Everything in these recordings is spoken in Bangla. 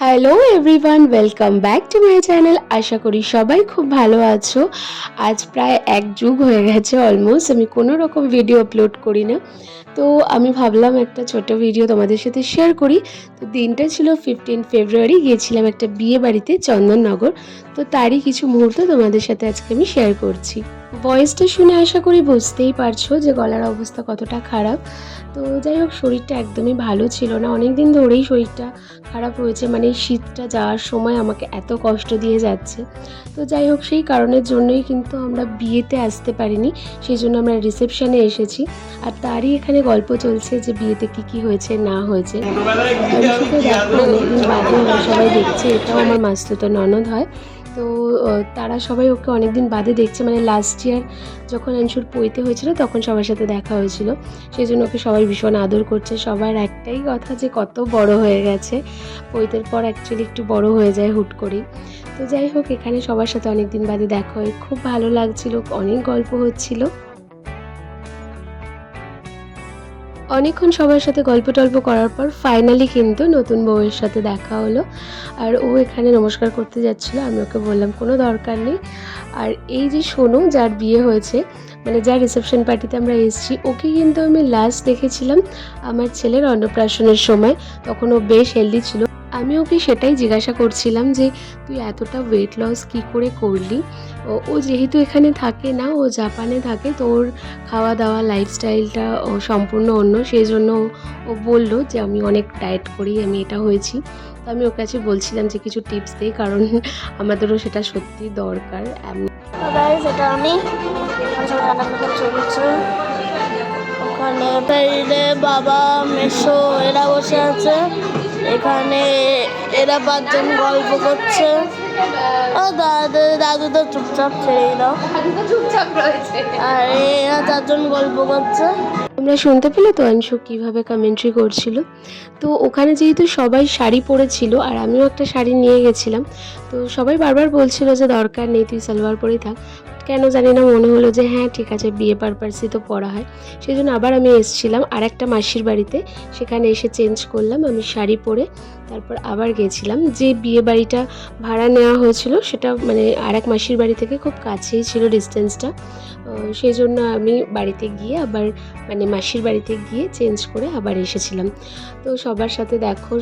Hello everyone welcome back to my channel আশা করি সবাই খুব ভালো আছো। আজ প্রায় এক যুগ হয়ে গেছে অলমোস্ট আমি কোনো রকম ভিডিও আপলোড করি না। তো আমি ভাবলাম একটা ছোট ভিডিও তোমাদের সাথে শেয়ার করি। তো দিনটা ছিল ফিফটিন ফেব্রুয়ারি গিয়েছিলাম একটা বিয়ে বাড়িতে, চন্দননগর। তো তারই কিছু মুহূর্ত তোমাদের সাথে আজকে আমি শেয়ার করছি। ভয়েসটা শুনে আশা করি বুঝতেই পারছ যে গলার অবস্থা কতটা খারাপ। তো যাই হোক, শরীরটা একদমই ভালো ছিল না। অনেক দিন ধরেই শরীরটা খারাপ হয়েছে মানে শীতটা যাওয়ার সময় আমাকে এত কষ্ট দিয়ে যাচ্ছে। তো যাই হোক, সেই কারণের জন্যই কিন্তু আমরা বিয়েতে আসতে পারিনি সেই জন্য আমরা রিসেপশনে এসেছি। আর তারই এখানে গল্প চলছে যে বিয়েতে কি কি হয়েছে, না হয়েছে। সবাই দেখছে, এটাও আমার মাস্তুতো ননদ হয়। তো তারা সবাই ওকে অনেকদিন বাদে দেখছে। মানে লাস্ট ইয়ার যখন অ্যানসুর পইতে হয়েছিল, তখন সবার সাথে দেখা হয়েছিল। সেই জন্য ওকে সবাই ভীষণ আদর করছে। সবার একটাই কথা যে, কত বড় হয়ে গেছে। পৈতের পর অ্যাকচুয়ালি একটু বড় হয়ে যায় হুট করেই। তো যাই হোক, এখানে সবার সাথে অনেক দিন বাদে দেখা হয়। খুব ভালো লাগছিল, অনেক গল্প হচ্ছিল। অনেকক্ষণ সবার সাথে গল্প টল্প করার পর ফাইনালি কিন্তু নতুন বউয়ের সাথে দেখা হলো। আর ও এখানে নমস্কার করতে যাচ্ছিল, আমি ওকে বললাম, কোনো দরকার নেই। আর এই যে সোনু, যার বিয়ে হয়েছে মানে যার রিসেপশন পার্টিতে আমরা এসেছি, ওকে কিন্তু আমি লাস্ট দেখেছিলাম আমার ছেলের অন্নপ্রাশনের সময়। তখন ও বেশ হেলদি ছিল। আমি ওকে সেটাই জিজ্ঞাসা করছিলাম যে, তুই এতটা ওয়েট লস কী করে করলি? ও যেহেতু এখানে থাকে না, ও জাপানে থাকে, তো ওর খাওয়া দাওয়া লাইফস্টাইলটা ও সম্পূর্ণ অন্য। সেই জন্য ও- বলল যে, আমি অনেক ডায়েট করি, আমি এটা হয়েছি। তো আমি ওর কাছে বলছিলাম যে, কিছু টিপস দিই কারণ আমাদেরও সেটা সত্যি দরকার। আমি আমি ওখানে বাইরে বাবা মেশো এরা বসে আছে। এখানে এরা পাঁচজন গল্প করছে। ও দাদু দাদু তো চুপচাপ ছেড়েই দাও আর এরা চারজন গল্প করছে। তোমরা শুনতে পেলে তো অংশু কীভাবে কমেন্ট্রি করছিল? তো ওখানে যেহেতু সবাই শাড়ি পরেছিল আর আমিও একটা শাড়ি নিয়ে গেছিলাম তো সবাই বারবার বলছিল যে দরকার নেই তুই সালোয়ার পরেই থাক। কেন জানি না মনে হলো যে হ্যাঁ ঠিক আছে বিয়ে পারপাসই তো পরা হয়। সেই জন্য আবার আমি এসেছিলাম আর একটা মাসির বাড়িতে। সেখানে এসে চেঞ্জ করলাম আমি শাড়ি পরে তারপর আবার গেছিলাম। যে বিয়ে বাড়িটা ভাড়া নেওয়া হয়েছিল, সেটা মানে আর এক মাসির বাড়ি থেকে খুব কাছেই ছিল ডিস্টেন্সটা সেই জন্য আমি বাড়িতে গিয়ে আবার মানে মাসির বাড়িতে গিয়ে চেঞ্জ করে আবার এসেছিলাম। তো সবার সাথে দেখো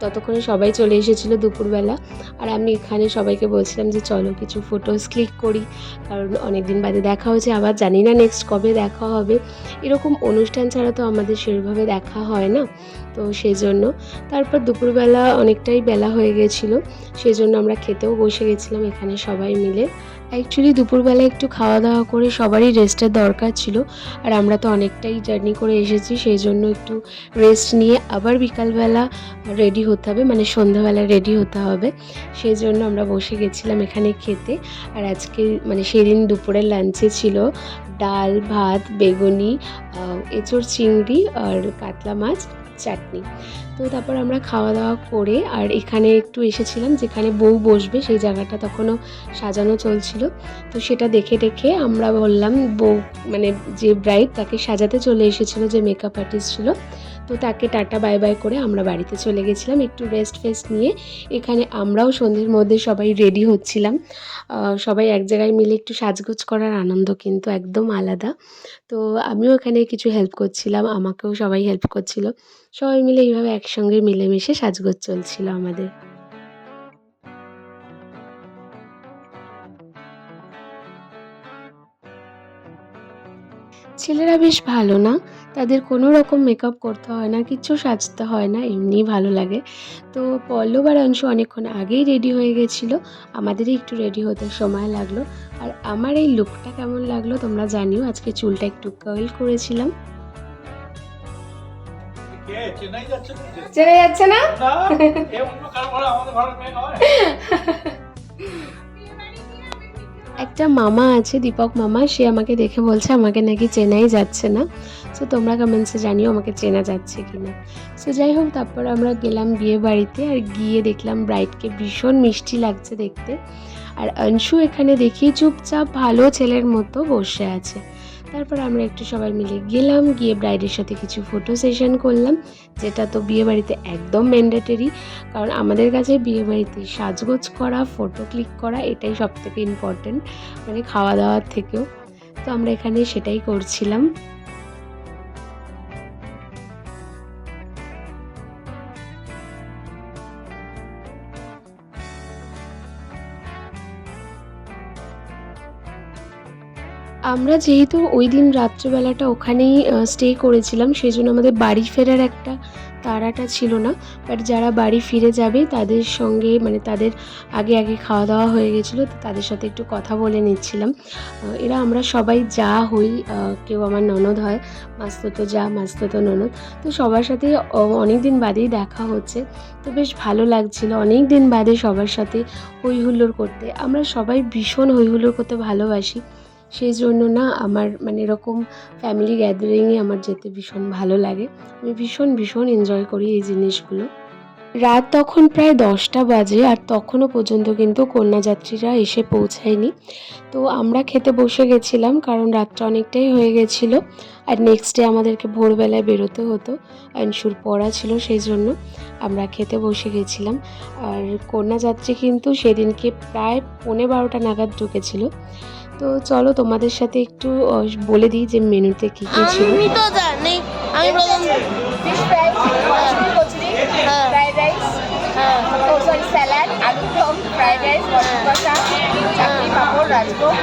ততক্ষণে সবাই চলে এসেছিল দুপুরবেলা। আর আমি এখানে সবাইকে বলছিলাম যে চলো কিছু ফটোস ক্লিক করি, কারণ অনেক দিন বাদে দেখা হয়েছে, আবার জানি না নেক্সট কবে দেখা হবে। এরকম অনুষ্ঠান ছাড়া তো আমাদের সেভাবে দেখা হয় না। তো সেই জন্য তারপর দুপুরবেলা অনেকটাই বেলা হয়ে গেছিল সেই জন্য আমরা খেতেও বসে গেছিলাম এখানে সবাই মিলে। অ্যাকচুয়ালি দুপুরবেলা একটু খাওয়া দাওয়া করে সবারই রেস্টের দরকার ছিল, আর আমরা তো অনেকটাই জার্নি করে এসেছি সেই জন্য একটু রেস্ট নিয়ে আবার বিকালবেলা রেডি হতে হবে মানে সন্ধ্যাবেলা রেডি হতে হবে। সেই জন্য আমরা বসে গেছিলাম এখানে খেতে, আর আজকে মানে সেদিন দুপুরের লাঞ্চে ছিল ডাল, ভাত, বেগুনি এঁচোড়, চিংড়ি আর কাতলা মাছ। চাটনি। তো তারপর আমরা খাওয়া দাওয়া করে আর এখানে একটু এসেছিলাম যেখানে বউ বসবে, সেই জায়গাটা তখনও সাজানো চলছিল। তো সেটা দেখে দেখে আমরা বললাম বউ মানে যে ব্রাইড তাকে সাজাতে চলে এসেছিল, যে মেকআপ আর্টিস্ট ছিল। তো তাকে টাটা, বাই বাই করে আমরা বাড়িতে চলে গেছিলাম। একটু রেস্ট ফেস্ট নিয়ে এখানে আমরাও সন্ধ্যের মধ্যে সবাই রেডি হচ্ছিলাম। সবাই এক জায়গায় মিলে একটু সাজগোজ করার আনন্দ কিন্তু একদম আলাদা। তো আমিও এখানে কিছু হেল্প করছিলাম, আমাকেও সবাই হেল্প করছিল। সবাই মিলে এইভাবে একসঙ্গে মিলেমিশে সাজগোজ চলছিল আমাদের। ছেলেরা বেশ ভালো না? তাদের কোনো রকম মেকআপ করতে হয় না কিচ্ছু সাজতে হয় না এমনিই ভালো লাগে। তো পল্লব আর অংশ অনেকক্ষণ আগেই রেডি হয়ে গেছিল। আমাদেরই একটু রেডি হতে সময় লাগল। আর আমার এই লুকটা কেমন লাগল তোমরা জানিও। আজকে চুলটা একটু কার্ল করেছিলাম। কে? চেন্নাই যাচ্ছে না? একটা মামা আছে, দীপক মামা, সে আমাকে দেখে বলছে, আমাকে নাকি চেনাই যাচ্ছে না। সো তোমরা কমেন্টসে জানিও আমাকে চেনা যাচ্ছে কি না সো যাই হোক, তারপর আমরা গেলাম বিয়ে বাড়িতে আর গিয়ে দেখলাম ব্রাইডকে ভীষণ মিষ্টি লাগছে দেখতে। আর অংশু এখানে দেখি চুপচাপ ভালো ছেলের মতো বসে আছে। তারপর আমরা একটু সবাই মিলে গেলাম, গিয়ে ব্রাইডের সাথে কিছু ফটো সেশন করলাম, যেটা তো বিয়ে বাড়িতে একদম ম্যান্ডেটরি কারণ আমাদের কাছে বিয়ে বাড়িতে সাজগোজ করা ফটো ক্লিক করা, এটাই সব থেকে ইম্পর্টেন্ট মানে খাওয়া দাওয়ার থেকেও। তো আমরা এখানে সেটাই করছিলাম। আমরা যেহেতু ওই দিন রাত্রেবেলাটা ওখানেই স্টে করেছিলাম, সেই জন্য আমাদের বাড়ি ফেরার একটা তাড়াটা ছিল না। বাট যারা বাড়ি ফিরে যাবে, তাদের সঙ্গে মানে তাদের আগে আগে খাওয়া দাওয়া হয়ে গেছিল, তো তাদের সাথে একটু কথা বলে নিচ্ছিলাম। এরা আমরা সবাই যা হই কেউ আমার ননদ হয় মাস্ততো যা মাস্ততো ননদ। তো সবার সাথে অনেক দিন বাদেই দেখা হচ্ছে। তো বেশ ভালো লাগছিল, অনেক দিন বাদে সবার সাথে হই হুল্লোড় করতে। আমরা সবাই ভীষণ হই হুল্লোড় করতে ভালোবাসি। সেই জন্য না আমার মানে এরকম ফ্যামিলি গ্যাদারিংয়ে আমার যেতে ভীষণ ভালো লাগে। আমি ভীষণ ভীষণ এনজয় করি এই জিনিসগুলো। রাত তখন প্রায় দশটা বাজে আর তখনও পর্যন্ত কিন্তু কন্যাযাত্রীরা এসে পৌঁছায়নি। তো আমরা খেতে বসে গেছিলাম কারণ রাতটা অনেকটাই হয়ে গেছিল আর নেক্সট ডে আমাদেরকে ভোরবেলায় বেরোতে হতো। অ্যানসুর পড়া ছিল সেই জন্য আমরা খেতে বসে গেছিলাম। আর কন্যাযাত্রী কিন্তু সেদিনকে প্রায় পৌনে বারোটা নাগাদ ঢুকেছিল। তো চলো তোমাদের সাথে একটু বলে দিই যে মেনুতে কী কী ছিল। আমি তো জানি। আমি প্রথম fry, mushroom কচুরি, হ্যাঁ। fried rice, হ্যাঁ। oh sorry, salad, দম, fried rice, মটর কষা, চাটনি, পাঁপড়, রাজভোগ?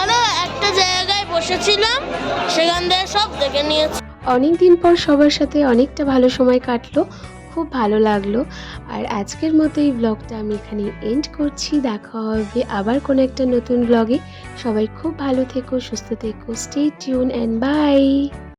আমরা একটা জায়গায় বসেছিলাম সেখান থেকে সব দেখে নিয়েছি। অনেক দিন পর সবার সাথে অনেকটা ভালো সময় কাটলো। খুব ভালো লাগল। আর আজকের মতো এই ব্লগটা আমি এখানে এন্ড করছি। দেখা হবে আবার কোনো একটা নতুন ব্লগে সবাই খুব ভালো থেকো, সুস্থ থেকো স্টে টিউন অ্যান্ড বাই